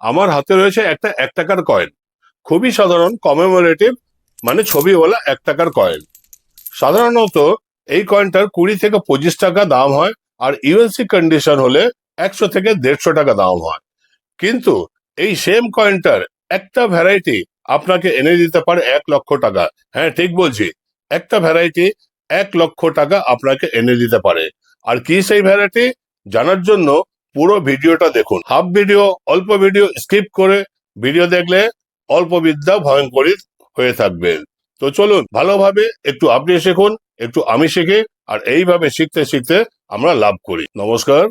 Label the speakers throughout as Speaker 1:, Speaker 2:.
Speaker 1: আমার হাতে রয়েছে একটা, এক টাকার কয়েন খুবই সাধারণ কমেমোরেটিভ মানে ছবি ছবিওয়ালা এক টাকার কয়েন সাধারণত এই কয়েনটার কুড়ি থেকে পঁচিশ টাকা দাম হয়, আর ইউএনসি কন্ডিশন হলে একশো থেকে দেড়শো টাকা দাম হয়। কিন্তু এই সেম কয়েনটার একটা ভ্যারাইটি আপনাকে এনে দিতে পারে এক লক্ষ টাকা। হ্যাঁ ঠিক বলছি। একটা ভ্যারাইটি এক লক্ষ টাকা আপনাকে এনে দিতে পারে। আর কি সেই ভ্যারাইটি জানার জন্য পুরো ভিডিওটা দেখুন। হাফ ভিডিও, অল্প ভিডিও, স্কিপ করে ভিডিও দেখলে অল্প বিদ্যা ভয়ঙ্করী হয়ে থাকবে। তো চলুন, ভালোভাবে একটু আপনি শিখুন, একটু আমি শিখি, আর এইভাবে শিখতে শিখতে আমরা লাভ করি। নমস্কার,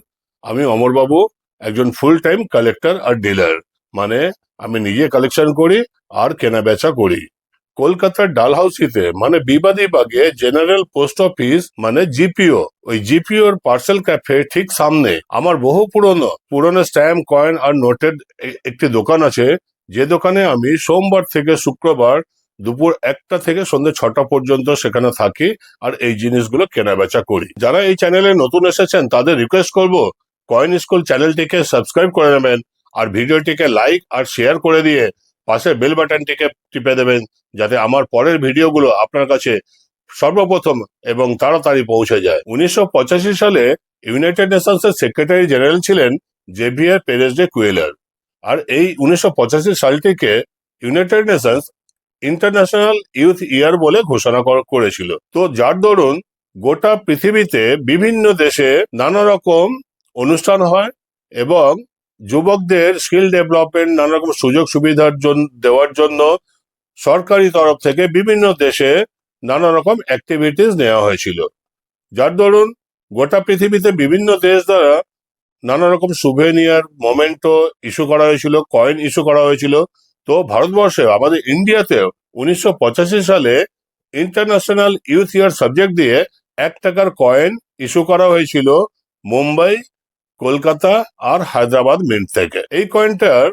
Speaker 1: আমি অমরবাবু একজন ফুল টাইম কালেক্টর আর ডিলার মানে আমি নিজে কালেকশন করি আর কেনা বেচা করি। কলকাতার ডালহাউসিতে মানে বিবাদী বাগে, জেনারেল পোস্ট অফিস মানে জিপিও। ওই জিপিও এর পার্সেল ক্যাফে ঠিক সামনে। আমার বহু পুরনো পুরনো স্ট্যাম্প, কয়েন আর নোটের একটি দোকান আছে। যে দোকানে আমি সোমবার থেকে শুক্রবার দুপুর একটা থেকে সন্ধ্যে ছটা পর্যন্ত সেখানে থাকি আর এই জিনিসগুলো কেনা বেচা করি। যারা এই চ্যানেলে নতুন এসেছেন, তাদের রিকোয়েস্ট করব, কয়েন স্কুল চ্যানেলটিকে সাবস্ক্রাইব করে নেবেন আর ভিডিওটিকে লাইক আর শেয়ার করে দিয়ে পাশে বেল বাটনটিকে টিপে দেবেন যাতে আমার পরের ভিডিওগুলো আপনার কাছে সর্বপ্রথম এবং তাড়াতাড়ি পৌঁছে যায়। উনিশশো পঁচাশি সালে ইউনাইটেড নেশনস এর সেক্রেটারি জেনারেল ছিলেন জেভিয়ার পেরেস ডে কুয়েলার আর এই উনিশশো পঁচাশি সালটিকে United Nations International Youth Year বলে ঘোষণা করেছিল। তো যার দরুন গোটা পৃথিবীতে বিভিন্ন দেশে নানা রকম অনুষ্ঠান হয় এবং যুবকদের স্কিল ডেভেলপমেন্ট নানা রকম সুযোগ সুবিধার জন্য দেওয়ার জন্য সরকারি তরফ থেকে বিভিন্ন দেশে নানা রকম অ্যাক্টিভিটিস নেওয়া হয়েছিল। যার দরুন গোটা পৃথিবীতে বিভিন্ন দেশ দ্বারা নানা রকম সুভেনিয়ার মোমেন্টো ইস্যু করা হয়েছিল কয়েন ইস্যু করা হয়েছিল। তো ভারতবর্ষে, আমাদের ইন্ডিয়াতেও উনিশশো সালে ইন্টারন্যাশনাল ইউথ ইয়ার সাবজেক্ট দিয়ে এক টাকার কয়েন ইস্যু করা হয়েছিল। মুম্বাই কলকাতা আর হায়দ্রাবাদ মিন্ট থেকে। এই কয়েনটার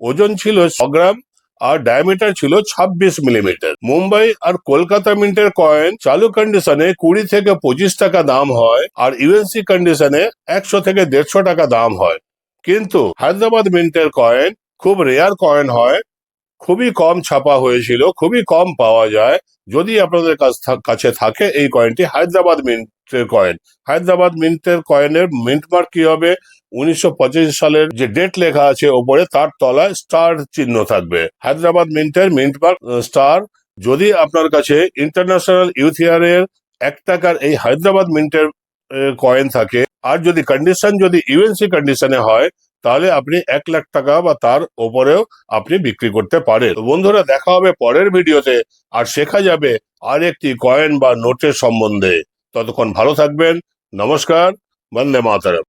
Speaker 1: ওজন ছিল ছ গ্রাম আর ডায়ামিটার ছিল ছাব্বিশ মিলিমিটার মুম্বাই আর কলকাতা মিন্টের কয়েন চালু কন্ডিশনে কুড়ি থেকে পঁচিশ টাকা দাম হয় আর ইউএনসি কন্ডিশনে একশো থেকে দেড়শো টাকা দাম হয়। কিন্তু হায়দ্রাবাদ মিন্টের কয়েন খুব রেয়ার কয়েন হয়, খুবই কম ছাপা হয়েছিল, খুবই কম পাওয়া যায় যদি আপনাদের কাছ- থাকে এই কয়েনটি হায়দ্রাবাদ মিন্টের কয়েন হায়দ্রাবাদ মিন্টের কয়েনের মিন্ট মার্ক কি হবে? উনিশশো পঁচিশ সালের যে ডেট লেখা আছে ওপরে, তার তলায় স্টার চিহ্ন থাকবে। হায়দ্রাবাদ মিন্টের মিন্ট মার্ক স্টার যদি আপনার কাছে ইন্টারন্যাশনাল ইউথ ইয়ারের এক টাকার এই হায়দ্রাবাদ মিন্টের কয়েন থাকে, আর যদি কন্ডিশন যদি ইউএনসি কন্ডিশনে হয় তাহলে আপনি এক লাখ টাকা বা তার ওপরেও আপনি বিক্রি করতে পারেন। বন্ধুরা, দেখা হবে পরের ভিডিওতে। আর শেখা যাবে আর একটি কয়েন বা নোটের সম্বন্ধে। ততক্ষণ ভালো থাকবেন। নমস্কার। বন্দে মাতারম।